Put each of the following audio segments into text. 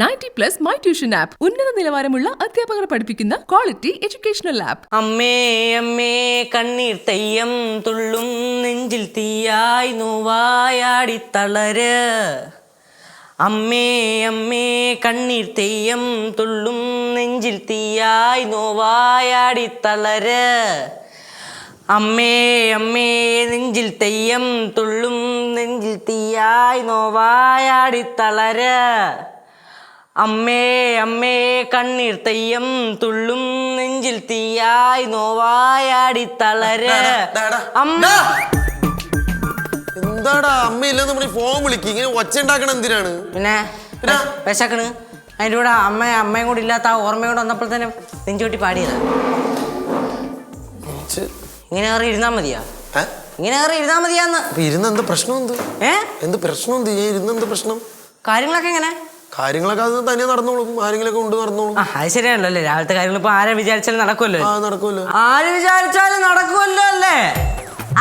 Ninety plus my tuition app ഉന്നത നിലവാരമുള്ള അധ്യാപകർ പഠിപ്പിക്കുന്ന ക്വാളിറ്റി എഡ്യൂക്കേഷണൽ ആപ്പ്. അമ്മേ അമ്മേ കണ്ണീർ തെയ്യം തുള്ളും നെഞ്ചിൽ തീയായി നോവായാടി തളര്. അമ്മേ അമ്മേ കണ്ണീർ തെയ്യം തുള്ളും നെഞ്ചിൽ തീയായി നോവായാടി തളര്. അമ്മേ അമ്മേ നെഞ്ചിൽ തെയ്യം തുള്ളും നെഞ്ചിൽ തീയായി നോവായാടി തളര്. അമ്മേ അമ്മേ കണ്ണീർ തെയ്യം തുള്ളും നെഞ്ചിൽ തീയായി നോവായാടി തളര്. അമ്മ. എന്താടാ അമ്മയില്ലെന്ന് പറഞ്ഞ് ഫോൺ വിളിക്കും. ഇങ്ങനെ ഒച്ച ഉണ്ടാക്കണ എന്തിനാണ്? പിന്നെ? വിശക്കണ്. അതിന്റെ കൂടെ അമ്മ അമ്മയും കൂടെ ഇല്ലാത്ത ആ ഓർമ്മയും കൂടെ വന്നപ്പോൾ തന്നെ നെഞ്ചോട്ടി പാടിയതാ. ഇങ്ങനെ കയറി ഇരുന്നാ മതിയാ? ഇങ്ങനെ കയറി ഇരുന്നാ മതിയാന്ന്. ഇരുന്ന് എന്ത് പ്രശ്നം എന്ത് ഏ? എന്ത് പ്രശ്നം എന്ത് ഇരുന്ന് എന്ത് പ്രശ്നം? കാര്യങ്ങളൊക്കെ എങ്ങനെ? കാര്യങ്ങളൊക്കെ അത് തന്നെ നടന്നോളും. ആരെങ്കിലൊക്കെ കൊണ്ട് നടന്നോളും. ആ അത് ശരിയാണല്ലോ അല്ലേ? രാവിലത്തെ കാര്യങ്ങൾ ഇപ്പൊ ആരെ വിചാരിച്ചാലും നടക്കുമല്ലോ? ആ നടക്കുമല്ലോ. ആര് വിചാരിച്ചാലും നടക്കുമല്ലോ അല്ലേ?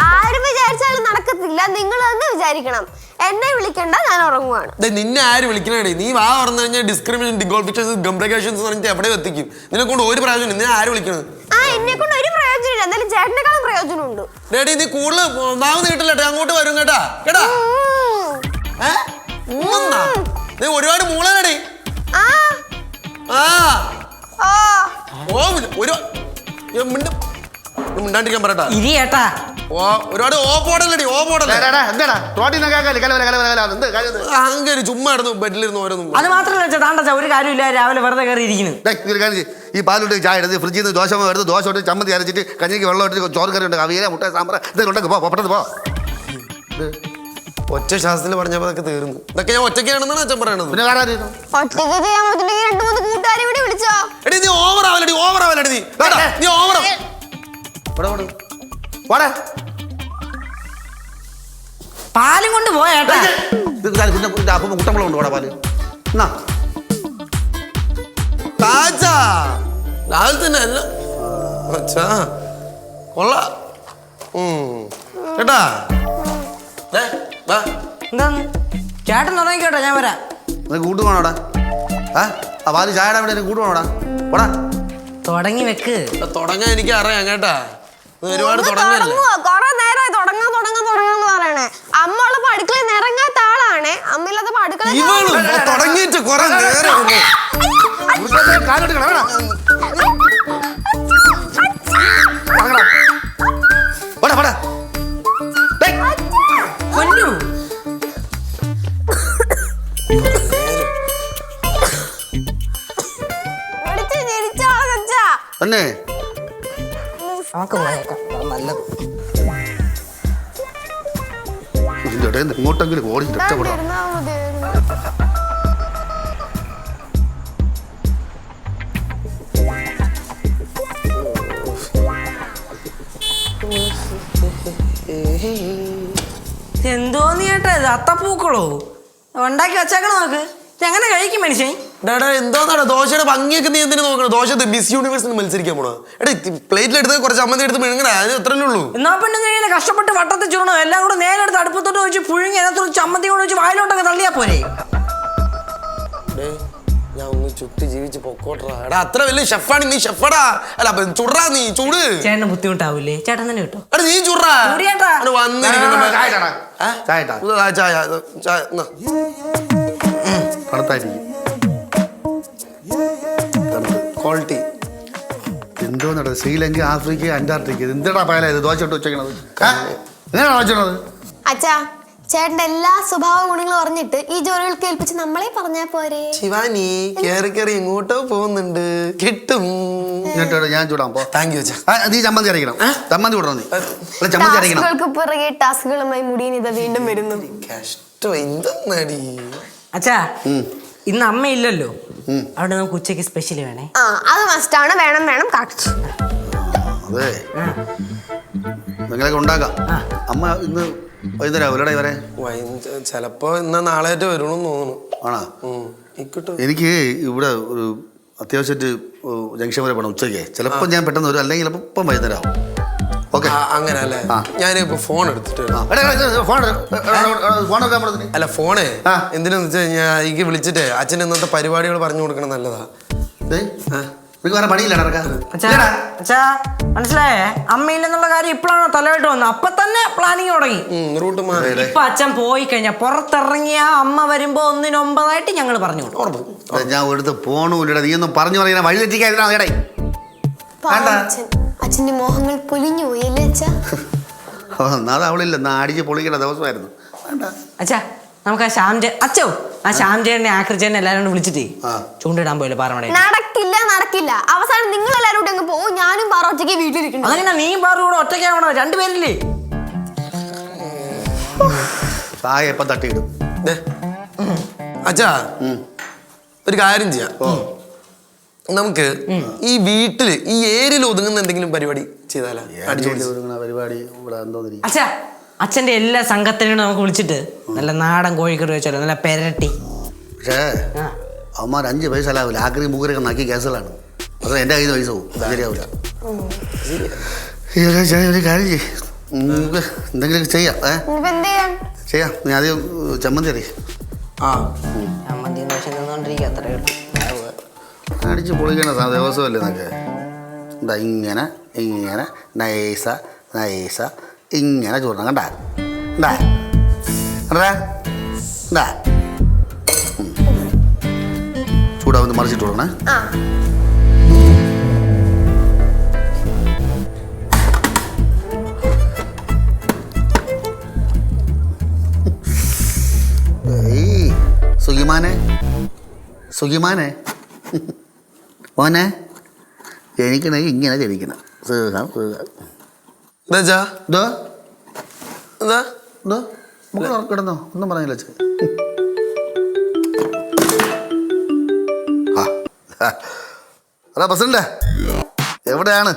ആരും വിചാരിച്ചാലും നടക്കത്തില്ല. നിങ്ങൾ തന്നെ വിചാരിക്കണം. എന്നെ വിളിക്കണ്ട ഞാൻ ഉറങ്ങുവാണ്. ദേ, നിന്നെ ആര് വിളിക്കണേ നീ വാ പറഞ്ഞു കഴിഞ്ഞാൽ ഡിസ്ക്രിമിനേഷൻ ഡിഗോൾഫിക്കേഷൻ ഗംബ്രഗേഷൻസ് പറഞ്ഞിട്ട് എവിടെ എത്തിക്കും. നിന്നെ കൊണ്ട് ഒരു പ്രാവശ്യം നിന്നെ ആര് വിളിക്കണത്? ആ എന്നെ കൊണ്ട് ഒരു പ്രയോജനമില്ല എന്തായാലും ചേട്ടനെക്കാളും പ്രയോജനമുണ്ട് ഡേഡി നീ കൂടുതൽ നാവ് നീട്ടില്ലട്ടെ അങ്ങോട്ട് വരും കേട്ടാ. കേട്ടാ. ഏ? ഉമ്മെന്നാ? നീ ഒരുപാട് മൂളനടി. ആ. ആ. ഓ ഓ ഒരു ഏ, മിണ്ട നീ മിണ്ടാണ്ടിരിക്കാൻ പറയട്ടാ. ഇരി ഏട്ടാ. ഓ ഒരുപാട് ഓ പോടല്ലടി ഓ പോടല്ലേ എന്താടാ? റോട്ടിൽ നിന്ന് കേൾക്കാല്ലേ? കലവല കലവല കലവല എന്ത് കാര്യം ഇത്? അങ്ങനെ ചുമ്മാ ഇടുന്നു ബെഡിലിരുന്ന് ഓരോന്നും അത് മാത്രമല്ല ചേട്ടാ ഒരു കാര്യമില്ല രാവിലെ വെറുതെ കയറി ഇരിക്കുന്നു ഈ പാലിട്ട് ചായ എടുത്ത് ഫ്രിഡ്ജിൽ നിന്ന് ദോശ എടുത്ത് ദോശ ഇട്ട് ചമ്മന്തി അരച്ചിട്ട് കഞ്ഞിക്ക് വെള്ളം ഇട്ട് ചോറ് കറി ഉണ്ട് അവിയല മുട്ട സാമ്പാർ ഇതൊക്കെ ഉണ്ടെങ്കിൽ പോ പോ, പെട്ടെന്ന് പോ. ഒറ്റ ശാസ്ത്രത്തിൽ പറഞ്ഞപ്പോ അതൊക്കെ തീർന്നു. ഇതൊക്കെ ഞാൻ ഒറ്റയ്ക്കാണെന്നാണ് അച്ഛൻ പറയണത്. പിന്നെ വേറെ ആരെയും ഒറ്റയ്ക്ക് ചെയ്യാൻ പറ്റുന്നെങ്കിൽ രണ്ടു മൂന്ന് കൂട്ടുകാരെ ഇവിടെ വിളിച്ചോ? എടി നീ ഓവർ ആവലടി ഓവർ ആവലടി നീ. കേട്ടാ? നീ ഓവർ. പോടെ പാലും കൊണ്ട് പോയേട്ടാ കുട്ടമ്പളം ഉണ്ട് പോടാ പാൽ. എന്നാ? താച്ചാ രാവിലെ തന്നെ അല്ല. അച്ഛാ കൊള്ള. കേട്ടാ ദേ, വാ. എന്താന്ന് ചേട്ടൻ തുടങ്ങിക്കോട്ടെ ഞാൻ വരാം. നിനക്ക് കൂട്ട് വേണോടാ ആ ആ ചായയുടെ അവിടെ എനിക്ക് കൂട്ട് വേണോടാ പോടാ. തുടങ്ങി വെക്ക്. ഇവിടെ തുടങ്ങാൻ എനിക്ക് അറിയാം കേട്ടാ ഒരുപാട് ഒന്ന് തുടങ്ങല്ലേ? തുടങ്ങുവോ? കൊറേ നേരമായി തുടങ്ങാൻ തുടങ്ങാൻ തുടങ്ങാന്ന് പറയണേ. അമ്മ ഉള്ളപ്പോ അടുക്കളയിൽ നിറങ്ങാത്ത ആളാണേ. അമ്മ ഇല്ലാത്തപ്പോ അടുക്കളയിൽ ഇവളും തുടങ്ങിയിട്ട് കുറെ നേരം കാലോട്ട് കിടക്കണ തന്നെ. നമുക്ക് പോയേക്കാം നല്ലത് ഓടി രക്ഷപ്പെടാം എന്തോന്ന് ഇത്? അത്തപ്പൂക്കളോ? ഉണ്ടാക്കി വെച്ചേക്കണോ നോക്ക് എങ്ങനെ കഴിക്കും മനുഷ്യൻ? ഡാടാ എന്തോന്നാടാ ദോശയുടെ ഭംഗിയൊക്കെ നീ എന്തിനു നോക്കണം? ദോശ മിസ് യൂണിവേഴ്സിന് മത്സരിക്കാൻ പോണോ എടാ പ്ലേറ്റിൽ എടുത്ത് കുറച്ച് അമ്മതി എടുത്ത് മിഴുങ്ങണ അതിന് അത്രല്ലേ ഉള്ളൂ. എന്നാ പിന്നെ നീ ഇങ്ങനെ കഷ്ടപ്പെട്ട് വട്ടത്തിൽ ചുരുണോ എല്ലാം കൂടെ നേരെ എടുത്ത് അടുപ്പത്തോട്ട് വെച്ച് പുഴുങ്ങി അതിനകത്ത് ചമ്മന്തി കൊണ്ട് വെച്ച് വായിലോട്ടൊക്കെ തള്ളിയാ പോരെ. ഞാൻ ഒന്ന് ചുറ്റി ജീവിച്ച് പൊക്കോട്ടറാ എടാ അത്ര വലിയ ഷെഫാണ് നീ ഷെഫടാ. അല്ല ചുടാ നീ ചൂട്. ചേട്ടന് ബുദ്ധിമുട്ടാവൂലേ? ചേട്ടൻ തന്നെ കേട്ടോ? എടാ നീ ചുടാ. വന്നിരിക്കണം ചായ. ചായ. ചായ ക്വാളിറ്റി എന്തോ നടന്നത് ശ്രീലങ്ക ആഫ്രിക്ക അന്റാർട്ടിക്ക. ഇത് എന്തിനാ പയല ഇത്? ദോശട്ട് വെച്ചേക്കണത് എങ്ങനെയാണോ വെച്ചത് അച്ഛാ ചേട്ടന്റെ എല്ലാ സ്വഭാവ ഗുണങ്ങളും അറിഞ്ഞിട്ട് ഈ ജോലികൾ കേൾപ്പിച്ച് നമ്മളെ പറഞ്ഞാ പോരെ. ശിവാനി കേറി കേറി ഇങ്ങോട്ടോ പോകുന്നുണ്ട്. കിട്ടും. ഞാൻ ചൂടാൻ പോ. താങ്ക് യു നീ ചമ്മന്തി അരയ്ക്കണം. ചമ്മന്തി കൂടണം നീ. അല്ല ചമ്മന്തി അരയ്ക്കണം. പിറകെ ടാസ്കുകളുമായി മുടിയൻ ഇത് വീണ്ടും വരുന്നു. കഷ്ടം എന്തെന്നടി? അച്ഛാ. ഇന്ന് അമ്മ ഇല്ലല്ലോ അവിടെ നമുക്ക് ഉച്ചയ്ക്ക് സ്പെഷ്യൽ വേണേ. ആ അത് ആണ്. വേണം വേണം കറക്റ്റ് അതെ. നിങ്ങളൊക്കെ ഉണ്ടാക്കാം. അമ്മ ഇന്ന് വൈകുന്നേരം ആവും ഇല്ലടാ ഇവരെ ചിലപ്പോ ചെലപ്പോ നാളെ നാളെയായിട്ട് വരണമെന്ന് തോന്നുന്നു. ആണോ. എനിക്ക് ഇവിടെ ഒരു അത്യാവശ്യമായിട്ട് ജംഗ്ഷൻ വരെ പോകണം ഉച്ചയ്ക്ക്. ചിലപ്പോൾ ഞാൻ പെട്ടെന്ന് വരും. അല്ലെങ്കിൽ ചിലപ്പോൾ ഇപ്പം വൈകുന്നേരം ആവും. ഓക്കെ ആ, അങ്ങനെ അല്ലേ ഞാൻ ഞാനിപ്പോ ഫോൺ എടുത്തിട്ട് എടുക്കാൻ അല്ല ഫോണ് എന്തിനാന്ന് വെച്ച് കഴിഞ്ഞാൽ എനിക്ക് വിളിച്ചിട്ട് അച്ഛൻ ഇന്നത്തെ പരിപാടികൾ പറഞ്ഞു കൊടുക്കണം നല്ലതാ. മനസ്സിലായേ? അമ്മയില്ലെന്നുള്ള കാര്യം ഇപ്പോഴാണ് തലയിട്ട് വന്നത് അപ്പൊ തന്നെ പ്ലാനിങ് തുടങ്ങി. ഇപ്പൊ അച്ഛൻ പോയി കഴിഞ്ഞാൽ പുറത്തിറങ്ങിയ അമ്മ വരുമ്പോ ഒന്നിനൊമ്പതായിട്ട് ഞങ്ങൾ പറഞ്ഞു കൊടുക്കും. ഞാൻ എടുത്ത് പോണൂല്ലടാ നീ ഒന്നും പറഞ്ഞു പറയുന്ന വഴി തെറ്റിക്കാതിരാ അച്ഛൻ. അച്ഛന്റെ മോഹങ്ങൾ പൊലിഞ്ഞു പോയല്ലേ അച്ഛാ? ഒന്നാമത് അവളില്ല. നാടിച്ച് അടിച്ച് പൊളിക്കണ ദിവസമായിരുന്നു. വേണ്ട. അച്ഛാ നമുക്ക് ആ ശ്യാംജെ അച്ഛോ ആ ശ്യാംജേനെ ആക്രിജേനെ എല്ലാരും കൂടെ വിളിച്ചിട്ടേ. ചൂണ്ടിടാൻ പോയില്ല പാറമട നടക്കില്ല നടക്കില്ല. അവസാനം നിങ്ങൾ എല്ലാവരും കൂടെ അങ്ങ് പോകും ഞാനും പാറ ഒറ്റയ്ക്ക് വീട്ടിലിരിക്കണം അങ്ങനെ നീ പാറ കൂടെ ഒറ്റയ്ക്കാവണോ? രണ്ടുപേരില്ലേ? ചായ എപ്പം തട്ടിയിടും. അച്ഛാ ഒരു കാര്യം ചെയ്യാം. നമുക്ക് ഈ വീട്ടിൽ ഈ ഏരിയയിൽ ഒതുങ്ങുന്ന എന്തെങ്കിലും പരിപാടി ചെയ്താലോ. പരിപാടി ഇവിടെ എന്തോന്നിരിക്കും അച്ഛാ അച്ഛന്റെ എല്ലാ സംഘത്തിനും നമുക്ക് വിളിച്ചിട്ട് നല്ല നാടൻ കോഴിക്കറി വെച്ചാലോ നല്ല പെരട്ടി. പക്ഷേ. അവന്മാർ അഞ്ച് പൈസ ലാവില്ല ആക്രി മൂക്കരൊക്കെ നാക്കി കേസുകളാണ്. അത് എന്റെ കയ്യിൽ നിന്ന് പൈസ പോകും. ശരിയാവില്ല ഒരു കാര്യം ചെയ്യ്. നമുക്ക് എന്തെങ്കിലും ചെയ്യാം ഏ? ചെയ്യാം? നീ ആദ്യം ചമ്മന്തി അറിയാം ആ. ചമ്മന്തി അത്രേ ഉള്ളൂ. അടിച്ച് പൊളിക്കണ ദിവസമല്ലേ എന്നൊക്കെ എന്താ ഇങ്ങനെ ഇങ്ങനെ നൈസ നൈസ ഇങ്ങനെ ചൂടണം. കണ്ടാ? കണ്ടാ? കണ്ടാ? ചൂടാവുന്ന മറിച്ചിട്ട് ഏയ് സുഖിമാനെ? സുഖിമാനെ? മോനെ ജനിക്കണമെങ്കിൽ ഇങ്ങനെ ജനിക്കണം. സുഖം സുഖം. എന്താ ഇതോ എന്താ ഇതോ നമുക്ക് കിടന്നോ ഒന്നും പറഞ്ഞില്ല. അതാ പ്രസിഡന്റ് എവിടെയാണ്?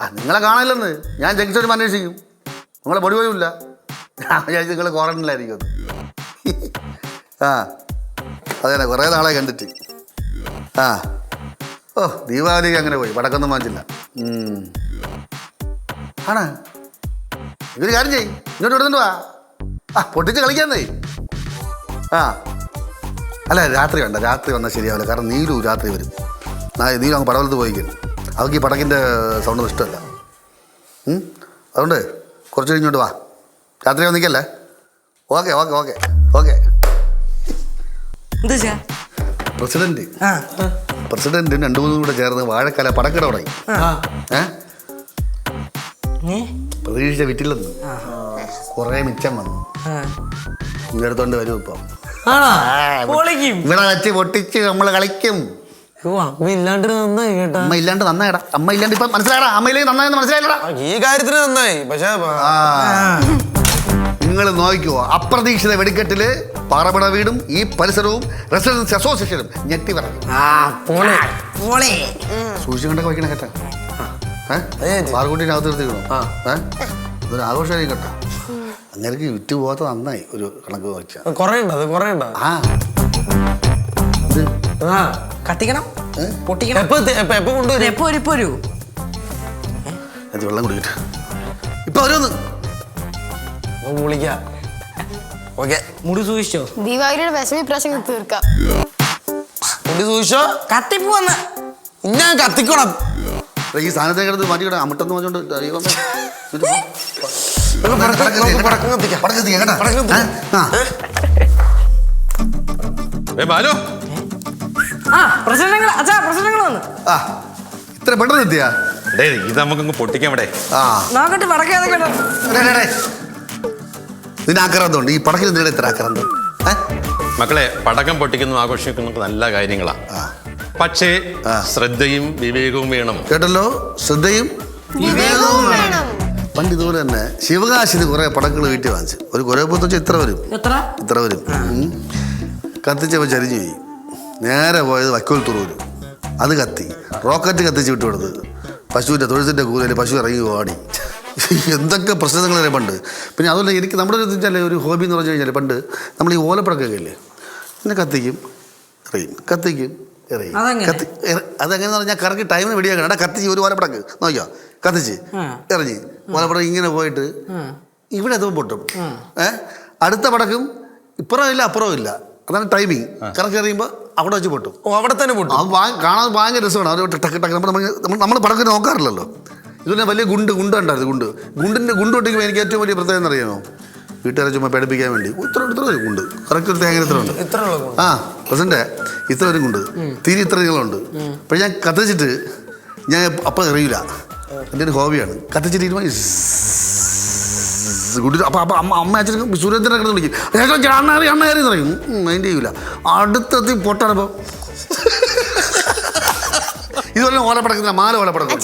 ആ നിങ്ങളെ കാണില്ലെന്ന് ഞാൻ ജംഗ്ഷനിൽ അന്വേഷിക്കും. നിങ്ങളെ പൊടി പോയില്ല ഞാൻ വിചാരിച്ചു നിങ്ങൾ ക്വാറന്റൈനിലായിരിക്കും ആ. അതെ കുറേ നാളെ കണ്ടിട്ട്. ആ. ഓ ദീപാവലിക്ക് അങ്ങനെ പോയി. വടക്കൊന്നും വാങ്ങിച്ചില്ല. ആണാ? ഇതൊരു കാര്യം ചെയ് ഇങ്ങോട്ട് വിടുന്നുണ്ട് വാ. ആ പൊട്ടിച്ച് കളിക്കാന്നേ ആ. അല്ല രാത്രി വേണ്ട. രാത്രി വന്നാൽ ശരിയാവില്ല. കാരണം നീലു രാത്രി വരും. നീലു അങ്ങ് പടവലത്ത് പോയിക്കും അവർക്ക് ഈ പടക്കിന്റെ സൗണ്ട് ഇഷ്ടമല്ല? അതുകൊണ്ട് കുറച്ച് കഴിഞ്ഞോട്ട് വാ. രാത്രി വന്നിക്കല്ലേ ഓക്കെ ഓക്കെ ഓക്കെ. ഓക്കെ. എന്താ പ്രസിഡന്റ്. ആ. പ്രസിഡന്റും രണ്ടു മൂന്നും കൂടെ ചേർന്ന് വാഴക്കല പടക്കട തുടങ്ങി? പ്രതീക്ഷിച്ച വിറ്റില്ലെന്ന്. കുറേ മിച്ചം വന്നു. ആ. ഇങ്ങെടുത്തോണ്ട് വരും ഇപ്പൊ. ഇവിടെ വെച്ച് പൊട്ടിച്ച് നമ്മൾ കളിക്കും. ഓ അമ്മ ഇല്ലാണ്ട് നന്നായി കേട്ടാ. അമ്മ ഇല്ലാണ്ട് നന്നായിടാ. അമ്മ ഇല്ലാണ്ട് ഇപ്പൊ മനസ്സിലായടാ? അമ്മയിലേക്ക് നന്നായെന്ന് മനസ്സിലായില്ലടാ? ഈ കാര്യത്തിന് നന്നായി. പക്ഷേ ആ. നിങ്ങൾ നോക്കിക്കോ. അപ്രതീക്ഷിത വെടിക്കെട്ടിൽ പാറമട വീടും ഈ പരിസരവും റെസിഡൻസ് അസോസിയേഷനും ഞെട്ടി പറഞ്ഞു സൂക്ഷിച്ചു കണ്ടൊക്കെ വയ്ക്കണ കേട്ടാ. പാറക്കുട്ടീനകത്ത് നിർത്തിക്കണോ? ഇതൊരു അങ്ങനെ വിറ്റ് പോകാത്ത നന്നായി ഒരു കണക്ക് വെച്ചാൽ കുറേ ഉണ്ട് അത് കുറേ ഉണ്ട്. ആ. കത്തിക്കണം. പൊട്ടിക്കണം. എപ്പോ എത്തി- എപ്പോ എപ്പോ കൊണ്ടുവരും? എപ്പോ ഒരു ഇപ്പൊ ഒരു അത് വെള്ളം കുടിക്കട്ടെ. ഇപ്പൊ ഓരോന്ന് വിളിക്കാം. ഓക്കെ മുടി സൂക്ഷിച്ചോ? ദീപാവലിയുടെ വിഷമി പ്രാവശ്യം തീർക്കാം. മുടി സൂക്ഷിച്ചോ? കത്തിപ്പോന്ന് ഞാൻ കത്തിക്കണം. ഈ സാധനത്തെ കിടന്ന് മാറ്റിക്കിടാം. അമിട്ടെന്ന് ആ. ഇത്ര പെട്ടെന്ന് എത്തിയാ? ഇത് നമുക്ക് പൊട്ടിക്കാം ഇവിടെ. ആ. നോക്കട്ടെ പടക്കാതെ കേട്ടോ. ഇതിന് ആക്രാന്തമുണ്ട്. ഈ പടക്കിൽ നിന്നെ ഇത്ര ആക്രാന്തം മക്കളെ പടക്കം പൊട്ടിക്കുന്നതും ആഘോഷിക്കുന്നതും നല്ല കാര്യങ്ങളാണ് പക്ഷേ ശ്രദ്ധയും വിവേകവും വേണം. കേട്ടല്ലോ? ശ്രദ്ധയും വിവേകവും വേണം. പണ്ട് ഇതുപോലെ തന്നെ ശിവകാശിന് കുറെ പടക്കൾ വീട്ടിൽ വാങ്ങിച്ചു. ഒരു കുറെ വെച്ചാൽ ഇത്ര വരും. എത്ര? ഇത്ര വരും. കത്തിച്ചപ്പോൾ ചരിഞ്ഞു പോയി. നേരെ പോയത് വക്കോൽ തുറൂര്. അത് കത്തി. റോക്കറ്റ് കത്തിച്ച് വിട്ടു കൊടുത്ത്. പശുവിന്റെ തൊഴുത്തിന്റെ കൂതൽ പശു ഇറങ്ങി ഓടി. എന്തൊക്കെ പ്രശ്നങ്ങളെ പണ്ട്. പിന്നെ അതുപോലെ എനിക്ക് നമ്മുടെ ഒരു വെച്ചാൽ ഒരു ഹോബി എന്ന് പറഞ്ഞു കഴിഞ്ഞാൽ പണ്ട് നമ്മൾ ഈ ഓലപ്പടക്കൊക്കെ ഇല്ലേ പിന്നെ കത്തിക്കും എറിയും. കത്തിക്കും എറിയും. അതെങ്ങനെ? കത്തി അതെങ്ങനെ പറഞ്ഞാൽ കറക്റ്റ് ടൈമിന് വെടിയാക്കണം എടാ കത്തിച്ച് ഒരു ഓലപ്പടക്ക്. നോക്കിയോ? കത്തിച്ച്. എറിഞ്ഞ്. ഓലപ്പടക്ക് ഇങ്ങനെ പോയിട്ട് ഇവിടെ എത്തുമ്പോൾ പൊട്ടും. ഏ? അടുത്ത പടക്കും ഇപ്പുറം ഇല്ല അപ്പുറവും ഇല്ല. അതാണ് ടൈമിങ് കറക്റ്റ് എറിയുമ്പോൾ അവിടെ വെച്ച് പൊട്ടും. ഓ അവിടെ തന്നെ പൊട്ടും. അത് കാണാൻ ഭയങ്കര രസമാണ്. അവർ ടക്ക് ടക്ക് നമ്മൾ നമ്മൾ നമ്മൾ പടക്കം നോക്കാറില്ലല്ലോ. ഇതുപോലെ വലിയ ഗുണ്ട് ഗുണ്ട് ഉണ്ടായിരുന്നു ഗുണ്ട്. ഗുണ്ടിന്റെ ഗുണ്ട് ഒട്ടിക്കുമ്പോൾ എനിക്ക് ഏറ്റവും വലിയ പ്രത്യേകത എന്നറിയാമോ വീട്ടുകാരെ ചുമ്മാ പേടിപ്പിക്കാൻ വേണ്ടി. ഇത്ര ഇത്ര ഗുണ്ട്. കറക്റ്റ് ഒരു തേങ്ങ ഇത്ര ഉണ്ട്. ആ പ്രസന്റ് ഇത്ര ഒരു ഗുണ്ട്. തിരി ഇത്ര നീളമുണ്ട്. അപ്പം ഞാൻ കത്തിച്ചിട്ട് ഞാൻ അപ്പം എറിയില്ല എന്റെ ഒരു ഹോബിയാണ്. കത്തിച്ചിട്ട് ഇരുമ്പോൾ ഗുഡ് അപ്പം അപ്പം അമ്മ അമ്മ അച്ഛനും സുരേന്ദ്രനെ കിടന്ന് വിളിക്കും. "ഏട്ടാ, ചേട്ടാ, അണ്ണ എറി അണ്ണ കയറി പറയും. മൈൻഡ് ചെയ്യൂല. അടുത്തെത്തി പൊട്ടാണിപ്പോൾ ഇതുപോലെ ഓലപ്പടക്കുന്ന മാല ഓലപ്പടക്കും.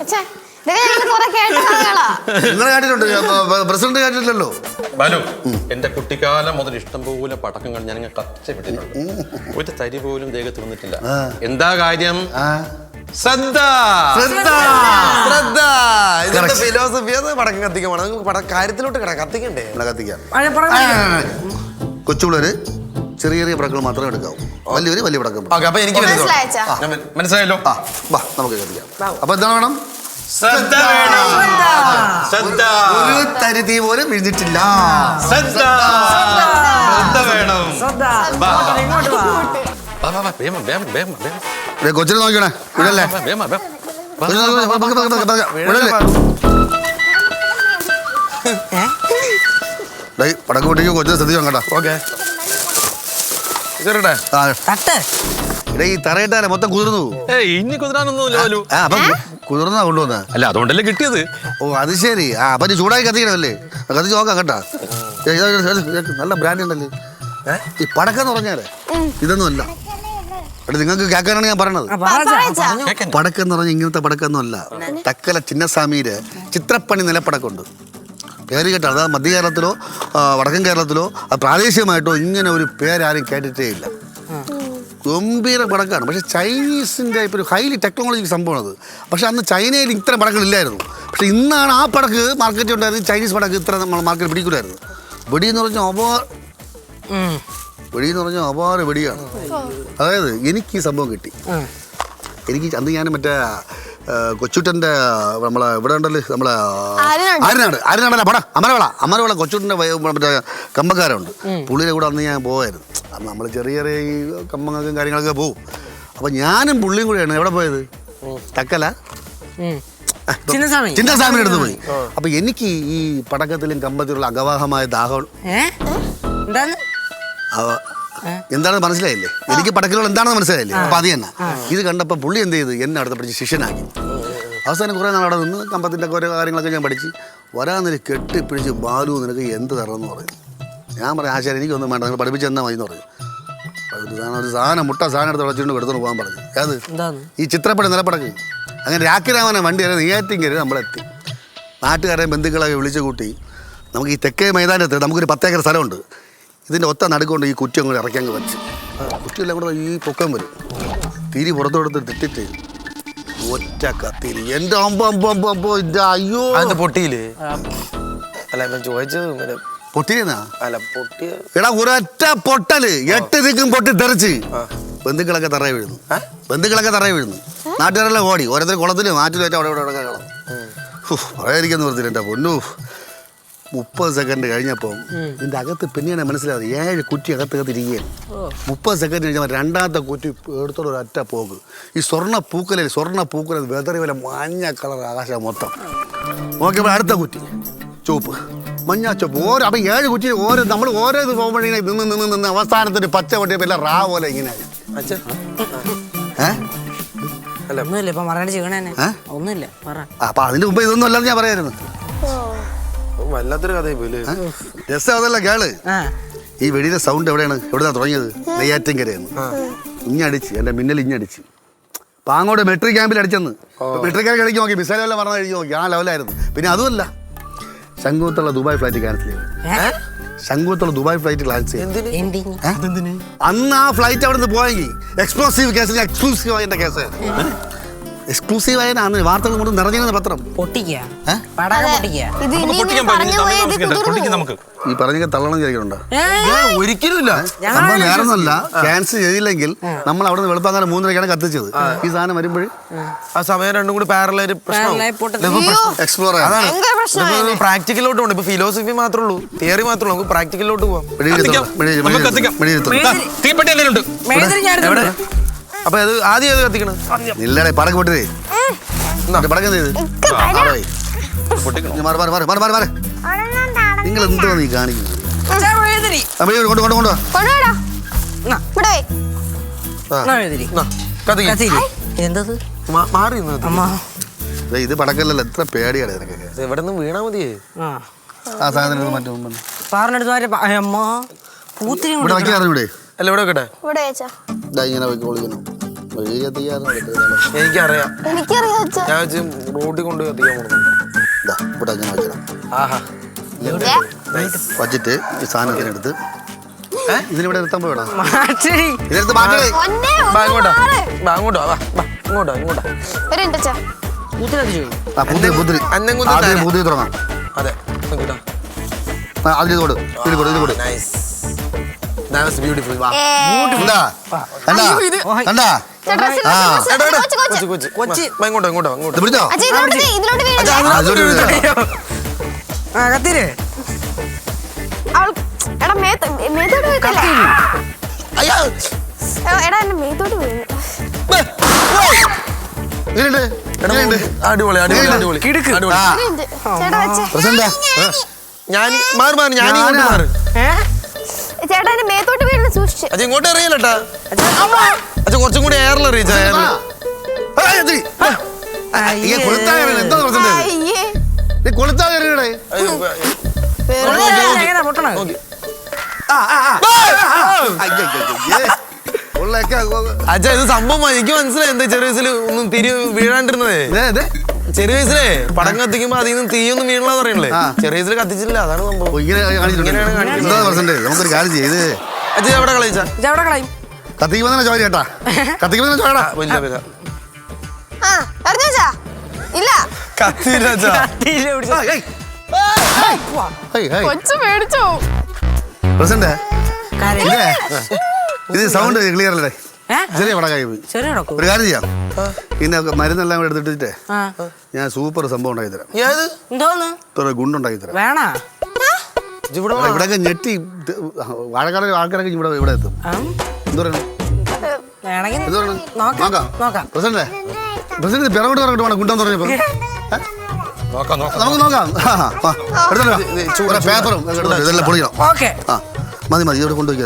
അച്ഛാ. നിങ്ങൾ കേട്ടിട്ടുണ്ട്. പ്രസിഡന്റ് കേട്ടിട്ടില്ലല്ലോ. ബാലു എന്റെ കുട്ടിക്കാലം മുതൽ ഇഷ്ടം ഇഷ്ടംപോലെ പടക്കങ്ങൾ ഞാൻ ഇങ്ങനെ വിട്ടിട്ടുണ്ട്. ഒരു തരി പോലും ദേഹത്ത് വന്നിട്ടില്ല. എന്താ കാര്യം? ശ്രദ്ധ. ശ്രദ്ധ. ശ്രദ്ധ. ഇതിന്റെ. ഫിലോസഫി അത് പടക്കം കത്തിക്കാൻ നമുക്ക് പട കാര്യത്തിലോട്ട് കിടക്കാം കത്തിക്കണ്ടേ? കത്തിക്കാം. കൊച്ചുപിള്ളേര് ചെറിയ ചെറിയ പടക്കൾ മാത്രമേ എടുക്കാവൂ. വലിയൊരു വലിയ പടക്കം. ഓക്കെ അപ്പൊ എനിക്ക് മനസ്സിലായല്ലോ. ആ വാ നമുക്ക് കത്തിക്കാം. അപ്പൊ എന്താണ് വേണം? ശ്രദ്ധ വേണം. ശ്രദ്ധ. ഒരു തരുതി പോലും വിഴുന്നിട്ടില്ല ശ്രദ്ധ. ശ്രദ്ധ. വേണം. കൊച്ചിനെ നോക്കണേ വിടല്ലേ? വേഗം. വാ. കൊച്ചിനെ പടക്കം ശ്രദ്ധിച്ചോ കേട്ടോ. ഓക്കെ. തട്ട്. ഇടേ ഈ തറയിട്ടാലേ മൊത്തം കുതിർന്നു. പോകും. ഏയ് ഇനി കുതിരാനൊന്നുമില്ല ബാലു. ആ അപ്പം കുതിർന്നാ കൊണ്ടുവന്ന. അല്ല അതുകൊണ്ടല്ലേ കിട്ടിയത്? ഓ അത് ശരി. ആ അപ്പം ഇനി ചൂടായി കത്തിക്കണമല്ലേ? കത്തിച്ച് നോക്കാം കേട്ടാ. ഏയ്, ഇത് ഇത് ഇത് ഇത് നല്ല ബ്രാൻഡ് ഉണ്ടല്ലേ? ഈ പടക്കന്ന് പറഞ്ഞാലേ ഇതൊന്നും അല്ല എടാ നിങ്ങൾക്ക് കേൾക്കാനാണ് ഞാൻ പറയണത് ആ. പടക്കം എന്ന് പറഞ്ഞാൽ ഇങ്ങനത്തെ പടക്കമൊന്നും അല്ല തക്കല ചിന്നസ്വാമിയിൽ ചിത്രപ്പണി നിലപ്പടക്കമുണ്ട്. പേര് കേട്ടോ അതാ മധ്യ കേരളത്തിലോ ആ, വടക്കൻ കേരളത്തിലോ അത് പ്രാദേശികമായിട്ടോ ഇങ്ങനെ ഒരു പേരാരും കേട്ടിട്ടേ ഇല്ല. ഗംഭീര പടക്കമാണ് പക്ഷേ ചൈനീസിന്റെ ഇപ്പോൾ ഒരു ഹൈലി ടെക്നോളജി സംഭവമാണ് അത് പക്ഷേ അന്ന് ചൈനയിൽ ഇത്ര പടക്കങ്ങളില്ലായിരുന്നു പക്ഷേ ഇന്നാണ് ആ പടക്ക് മാർക്കറ്റിൽ ഉണ്ടായിരുന്നത് ചൈനീസ് പടക്ക് ഇത്ര നമ്മൾ മാർക്കറ്റ് പിടിക്കില്ലായിരുന്നു വെടി എന്ന് പറഞ്ഞാൽ അപാ. വെടി എന്ന് പറഞ്ഞാൽ അപാര വെടിയാണ്. അതായത് എനിക്ക് ഈ സംഭവം കിട്ടി. എനിക്ക് അന്ന് ഞാൻ മറ്റേ കൊച്ചുട്ടന്റെ നമ്മളെ ഇവിടെ ഉണ്ടല്ലോ നമ്മളെ അരനാട് ആര്യനാട്. പടം. അമരവള. അമരവള കൊച്ചുട്ടന്റെ മറ്റേ കമ്പക്കാരുണ്ട്. പുള്ളിയുടെ കൂടെ അന്ന് ഞാൻ പോവായിരുന്നു. അന്ന് നമ്മൾ ചെറിയ ചെറിയ ഈ കമ്പങ്ങൾക്കും കാര്യങ്ങളൊക്കെ പോവും. അപ്പോൾ ഞാനും പുള്ളിയും കൂടെയാണ്. എവിടെ പോയത്? തക്കല. ചിന്താസ്വാമിയുടെ അടുത്ത് പോയി. അപ്പൊ എനിക്ക് ഈ പടക്കത്തിലും കമ്പത്തിലുള്ള അഗവാഹമായ ദാഹം എന്താണ്? മനസ്സിലായില്ലേ? എനിക്ക് പടക്കലുകൾ എന്താണെന്ന് മനസ്സിലായില്ലേ? അപ്പൊ അത് തന്നെ. ഇത് കണ്ടപ്പോ പുള്ളി എന്ത് ചെയ്ത്? എന്നെ അടുത്ത് പഠിച്ച് ശിഷ്യനാക്കി. അവസാനം കുറേ നാൾ അവിടെ നിന്ന് കമ്പത്തിന്റെ ഓരോ കാര്യങ്ങളൊക്കെ ഞാൻ പഠിച്ച്. വരാന്നൊരു കെട്ടിപ്പിടിച്ച് ബാലു നിനക്ക് എന്ത് തരണം എന്ന് പറഞ്ഞു ഞാൻ പറയാം ആശാരി എനിക്കൊന്നും വേണ്ട. നിങ്ങൾ പഠിപ്പിച്ച് തന്നാൽ മതി എന്ന് പറഞ്ഞു ഒരു സാധനം മുട്ട സാധനം എടുത്ത് വെച്ചിട്ട് എടുത്തോണ്ട് പോകാൻ പറഞ്ഞു. ഏത്? എന്താണ് ഈ ചിത്രപ്പടം നിലപ്പടക്ക്. അങ്ങനെ രാക്കിരാമനെ വണ്ടി വരെ നെയ്യാറ്റിങ്കര് നമ്മളെത്തി. നാട്ടുകാരെയും ബന്ധുക്കളൊക്കെ വിളിച്ചു കൂട്ടി. നമുക്ക് ഈ തെക്കേ മൈതാനത്ത് നമുക്കൊരു പത്തേക്കർ സ്ഥലമുണ്ട്. ഇതിന്റെ ഒത്ത നടുക്കൊണ്ട് ഈ കുറ്റി അങ്ങോട്ട് ഇറക്കി അങ്ങ് വെച്ച്. കുറ്റിയെല്ലാം കൂടെ ഈ പൊക്കം വരും. തിരി പുറത്തു കൊടുത്ത് തിട്ടിട്ട് ഒറ്റ കത്തിരി. എന്റെ അമ്പോ അമ്പോ അമ്പോ അമ്പോ എന്റെ അയ്യോ. അതിന്റെ പൊട്ടിയിൽ അല്ല ഞാൻ ചോദിച്ചത് മറ്റേ പൊട്ടിയെന്നാ? അല്ല പൊട്ടിയ എടാ ഒരൊറ്റ പൊട്ടൽ എട്ട് ദിക്കും പൊട്ടി തെറിച്ച്. ബന്ധുക്കളൊക്കെ തറയെ വീഴുന്നു. ബന്ധുക്കളൊക്കെ തറയെ വീഴുന്നു. നാട്ടുകാരെല്ലാം ഓടി. ഓരോരുത്തർ കുളത്തിലും നാട്ടിലേറ്റ് അവിടെ ഇവിടെ ഇവിടെ കളം പറയാതിരിക്കുന്ന നിർത്തില്ല എന്റെ പൊന്നു. മുപ്പത് സെക്കൻഡ് കഴിഞ്ഞപ്പോൾ ഇതിന്റെ അകത്ത് പിന്നെയാണ് മനസ്സിലായത് ഏഴ് കുറ്റി അകത്ത് അകത്തിരിക്കുകയാണ് മുപ്പത് സെക്കൻഡ് കഴിഞ്ഞപ്പോൾ രണ്ടാമത്തെ കുറ്റി എടുത്തോളം ഒരു ഒറ്റ പോക്ക്. ഈ സ്വർണ പൂക്കലിൽ സ്വർണ പൂക്കലിൽ വെതറി വല്ല മഞ്ഞ കളർ ആകാശം മൊത്തം. നോക്കിയപ്പോൾ അടുത്ത കുറ്റി. ചുവപ്പ്. മഞ്ഞ ചുവപ്പ് ഓരോ അപ്പം ഏഴ് കുറ്റി ഓരോ നമ്മൾ ഓരോ ഇത് പോകുമ്പോഴേ നിന്ന് നിന്ന് നിന്ന് അവസാനത്തിന് പച്ച വണ്ടി പിന്നെ റാ പോലെ ഇങ്ങനെ. അപ്പൊ അച്ഛാ. ഏ? ഒന്നുമില്ല ഇപ്പൊ മറാണ്ട് ചെയ്യണേ ഏ? ഒന്നുമില്ല പറ. അപ്പം അതിന് മുമ്പ് ഇതൊന്നും അല്ലാതെ ഞാൻ പറയായിരുന്നു. വല്ലാത്തൊരു കഥയായി പോയില്ലേ? രസം അതല്ല കേൾ. ഈ വെടിയുടെ സൗണ്ട് എവിടെയാണ്? എവിടെയാണ് തുടങ്ങിയത്? നെയ്യാറ്റിൻകരയെന്ന് ഇഞ്ഞടിച്ച് എന്റെ മിന്നൽ ഇഞ്ഞടിച്ച്. പാങ്ങോട് മെട്രിക് ക്യാമ്പിൽ അടിച്ചെന്ന് മെട്രിക് ക്യാമ്പിൽ കഴിക്കും നോക്കി മിസൈൽ വല്ല പറഞ്ഞ കഴിക്കും നോക്കി. ആ ലെവലായിരുന്നു പിന്നെ അതുമല്ല ശംഖുത്തുള്ള ദുബായ് ഫ്ലൈറ്റ് ക്യാൻസൽ ചെയ്തു. ഏ? ദുബായ് ഫ്ലൈറ്റ് ക്യാൻസൽ ചെയ്തു. അന്ന് ആ ഫ്ലൈറ്റ് അവിടെ നിന്ന് പോയെങ്കിൽ എക്സ്പ്ലോസീവ് കേസിന് എക്സ്ക്ലൂസീവ് ആയിട്ട് കേസ് എക്സ്ക്ലൂസീവ് ആയതാണ് വാർത്തകൾ കൊണ്ട് നിറഞ്ഞിരുന്ന പത്രം. പൊട്ടിക്കുക. ഏ? പടകം പൊട്ടിക്കുക. ഇത് നമുക്ക് ഇങ്ങനെ പൊട്ടിക്കാൻ പറഞ്ഞു പൊട്ടിക്കും. നമുക്ക് ഈ പറഞ്ഞ തള്ളണം വിചാരിക്കുന്നുണ്ടോ ഒരിക്കലും ഇല്ല സംഭവം വേറൊന്നല്ല. ക്യാൻസൽ ചെയ്തില്ലെങ്കിൽ നമ്മൾ അവിടെ നിന്ന് വെളുപ്പാങ്കാലം മൂന്നരക്കാണ് കത്തിച്ചത്. ഈ സാധനം വരുമ്പോൾ ആ. സമയം രണ്ടും കൂടി Parallel പൊട്ടത്തി- എക്സ്പ്ലോർ അതാണ്. ഭയങ്കര പ്രാക്ടിക്കലോട്ട് പോകണം. ഇപ്പൊ ഫിലോസഫി മാത്രമേ ഉള്ളൂ. തിയറി മാത്രമേ ഉള്ളൂ. നമുക്ക് പ്രാക്ടിക്കലോട്ട് പോവാം. നമുക്ക്. തീപ്പെട്ടി എന്തെങ്കിലും ഉണ്ട് ഞാൻ. അപ്പൊ അത് ആദ്യം അത് കത്തിക്കണം? ഇല്ലടേ പടക്ക് പൊട്ടിതേ പടക്കം ചെയ്ത്. മാറി മാറി മാറി മാറി മാറി മാറി. നിങ്ങൾ എന്തോ നീ കാണിക്കുന്നത്? കൊണ്ട് കൊണ്ട് ഇവിടെ മാറി ഇത് പടക്കല്ലല്ലോ എത്ര പേടിയാണ് നിനക്കൊക്കെ. എവിടെ നിന്ന് വീണാ മതിയേ. ആ സാധനം മറ്റു പൂത്തിരി ഇവിടെ ഇവിടെ? അല്ല ഇവിടെ വെക്കട്ടെ? ഇവിടെ വെച്ചാ. ഇതാ ഇങ്ങനെ പോയി കൊളിക്കണം വഴി എനിക്കറിയാം. എനിക്കറിയാം അച്ഛാ. ഞാൻ വെച്ച് റോഡിൽ കൊണ്ട് കത്തിക്കാൻ പോകുന്നു ഇതാ ഇവിടെ ഇങ്ങനെ വയ്ക്കണം ആഹാ. ദേ, വച്ചിട്ട് ഈ സാധനത്തിനെടുത്ത് ഇതിനിവിടെ നിർത്താൻ പോയടാ. ഇതിനെടുത്ത് മാറ്റേ. അങ്ങോട്ടാ ഇങ്ങോട്ടാ. ഇങ്ങോട്ടാ പുതിയ പുതിരി ആദ്യം. പുതിയ തുടങ്ങാം. അതെ അതിൽ കൊടു. ഇതിൽ കൊടു ഇതിൽ കൊടു. നൈസ് ബ്യൂട്ടിഫുൾ വാ ഏ, കണ്ടാ കണ്ടാ ഇങ്ങോട്ടോ ഇങ്ങോട്ടോ ഇങ്ങോട്ടോ. പിടിച്ചോ? കത്തിര്. എടാ മേത്ത് മേത്തോട്ട് വീഴത്തില്ല. അയ്യോ. എടാ എന്റെ മേത്തോട്ട് വീണു ഞാൻ മാറി മാറി ഞാൻ ഇങ്ങോട്ട്. മാറി. ചേട്ടാ എന്റെ മേത്തോട്ട് വീഴുന്നു സൂക്ഷിച്ച്. അജി ഇങ്ങോട്ട് അറിയില്ലട്ടാ അച്ഛൻ കുറച്ചും കൂടി എയറിൽ അറിയിച്ച അജ. അച്ഛാ ഇത് സംഭവം എനിക്ക് മനസ്സിലായി. എന്താ ചെറിയ വയസ്സിൽ ഒന്നും തിരി വീഴാണ്ടിരുന്നതേ? ചെറിയ വയസ്സിലേ പടം കത്തിക്കുമ്പോ അതിൽ നിന്ന് തീയൊന്നും വീഴണമെന്ന് പറയണല്ലേ. ചെറിയ വയസ്സിൽ കത്തിച്ചില്ല അതാണ് സംഭവം. ഇങ്ങനെ കാണിച്ചിട്ടുണ്ട്. ഇങ്ങനെയാണ് കാണിക്കുന്നത്. എന്താ പ്രസന്റ് നമുക്കൊരു കാര്യം ചെയ്ത് അച്ഛൻ എവിടെ കളിച്ച ഇതെവിടെ കളയും? കത്തിക്കുമ്പോ ചോര കേട്ടാ. കത്തിക്കുമ്പോ ചോരടാ. വലിയ വില ആ അറിഞ്ഞു വെച്ചാ ഇല്ല. കത്തിയില്ല അച്ഛാ. കത്തിയില്ലേ പിടിച്ചത്? കൊച്ചു മേടിച്ചോ പ്രസന്റ് കരയും. ഇതേ ഇത് സൗണ്ട് ക്ലിയർ അല്ലേ? ചെറിയ വടകായി പോയി ചെറിയ ഒരു കാര്യം ചെയ്യാം. പിന്നെ മരുന്നെല്ലാം കൂടെ എടുത്തിട്ടേ ഞാൻ സൂപ്പർ സംഭവം ഉണ്ടാക്കി തരാം. ഏത്? എന്തോന്ന്? ഇത്ര ഗുണ്ടുണ്ടാക്കി തരാം. വേണോ? ഇവിടെയൊക്കെ ഞെട്ടി വാഴക്കാട് ആൾക്കാരൊക്കെ ഇവിടെ ഇവിടെ എത്തും. എന്ത് പറയണം? പ്രസിഡന്റ് പ്രസിഡന്റ് പിറകോട്ട് പറഞ്ഞിട്ട് വേണം ഗുണ്ടെന്ന് പറഞ്ഞപ്പോ. നോക്കാം നോക്കാം. നമുക്ക് നോക്കാം. പേപ്പറും. ഇതെല്ലാം പൊളിക്കണം. മതി മതി ഇവിടെ കൊണ്ടുപോയി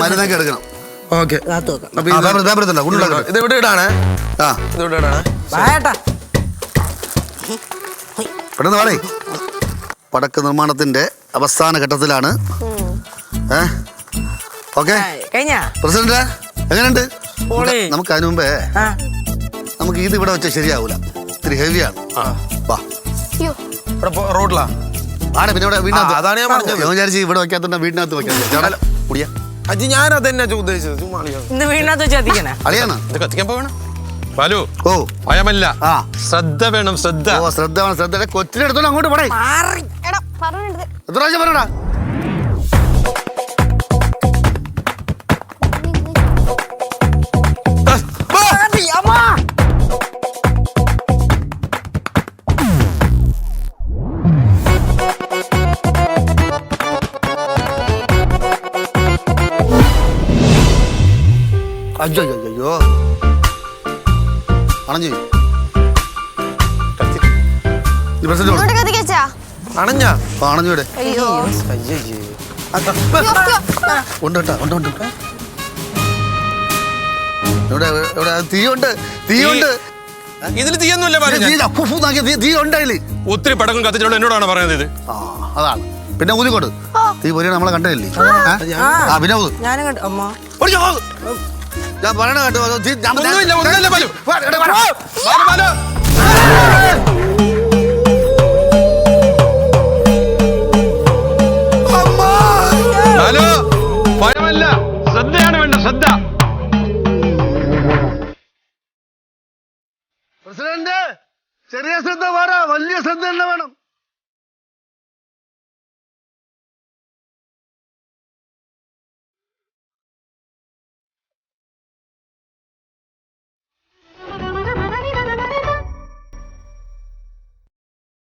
മരുന്നൊക്കെ എടുക്കണം. ഓക്കെ. ആ, ഇടാണേ. ഇടാണേ. പെട്ടെന്ന് പടക്ക നിർമ്മാണത്തിന്റെ അവസാന ഘട്ടത്തിലാണ്. ഏ? ഓക്കെ. പ്രസിഡന്റ് എങ്ങനെയുണ്ട്? പൊളി. നമുക്ക് അതിനു മുമ്പേ നമുക്ക് ഇത് ഇവിടെ വെച്ചാൽ ശരിയാവൂല. ഇത്തിരി ഹെവിയാണ് വാ. റോഡിലാ. ആടെ പിന്നെ ഇവിടെ വീടിനകത്ത്. അതാണ് ഞാൻ പറഞ്ഞത്. ഞാൻ വിചാരിച്ചു ഇവിടെ വെക്കാത്തോണ്ട് വീടിനകത്ത് വെക്കാൻ കുടിയാ. അജി ഞാൻ അതന്നെ ഉദ്ദേശിച്ചത്. ചുമ്മാ കളിയാണ്. ഇന്ന് വീടിനകത്ത് വെച്ച് ഇത് കത്തിക്കാൻ പോകണം ബാലു ഓ. ഭയമല്ല. ആ. ശ്രദ്ധ വേണം ശ്രദ്ധ. ഓ ശ്രദ്ധ വേണം ശ്രദ്ധ കൊച്ചിനെടുത്തോണ്ട് അങ്ങോട്ട് പോടേ. മാറി. എടാ പറഞ്ഞിട്ട് എത്ര പ്രാവശ്യം പറയടാ അയ്യോ അയ്യോ അയ്യോ അണഞ്ഞു ഈ പ്രസിഡന്റ് ഇങ്ങോട്ട് കത്തിക്കച്ചാ അണഞ്ഞാ? അണഞ്ഞു അയ്യോ. അയ്യേ അയ്യോ, അയ്യോ. ഉണ്ട് കേട്ടോ ഉണ്ട് ഉണ്ട്. ഇവിടെ ഇവിടെ തീയുണ്ട് തീയുണ്ട്. ഇതിൽ തീയൊന്നുമില്ല ബാലു തീ ഞാൻ. ഫു, ഫു എന്നാക്കിയ തീ- തീ ഉണ്ട് അതിൽ. ഒത്തിരി പടക്കം കത്തിച്ചോളൂ എന്നോടാണ് പറയുന്നത് ഇത്. ആ അതാണ്. പിന്നെ ഊതിക്കോട്ട്. തീ പൊരി നമ്മളെ കണ്ടതല്ലേ? ആ. ഞാനും കണ്ടു. അമ്മ. ഞാൻ പറയണ കേട്ടോ ഒന്നുമില്ല ഒന്നുമില്ല ബാലു ബാലു ബാലു ഹലോ ഭയമല്ല. ശ്രദ്ധയാണ് വേണ്ട ശ്രദ്ധ. പ്രസിഡന്റ് ചെറിയ ശ്രദ്ധ വേറെ വലിയ ശ്രദ്ധ തന്നെ വേണം.